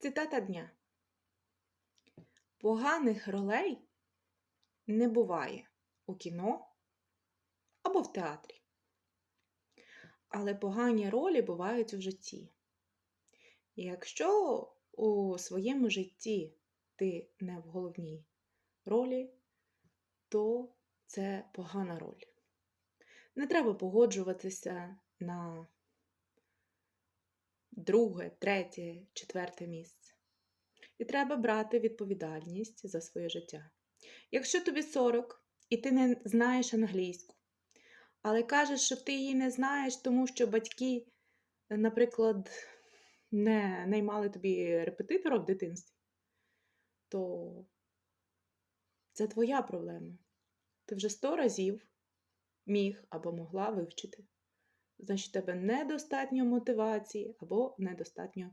Цитата дня. Поганих ролей не буває у кіно або в театрі. Але погані ролі бувають у житті. І якщо у своєму житті ти не в головній ролі, то це погана роль. Не треба погоджуватися на друге, третє, четверте місце. І треба брати відповідальність за своє життя. Якщо тобі 40 і ти не знаєш англійську, але кажеш, що ти її не знаєш, тому що батьки, наприклад, не наймали тобі репетитора в дитинстві, то це твоя проблема. Ти вже 100 разів міг або могла вивчити. Значить, у тебе недостатньо мотивації або недостатньо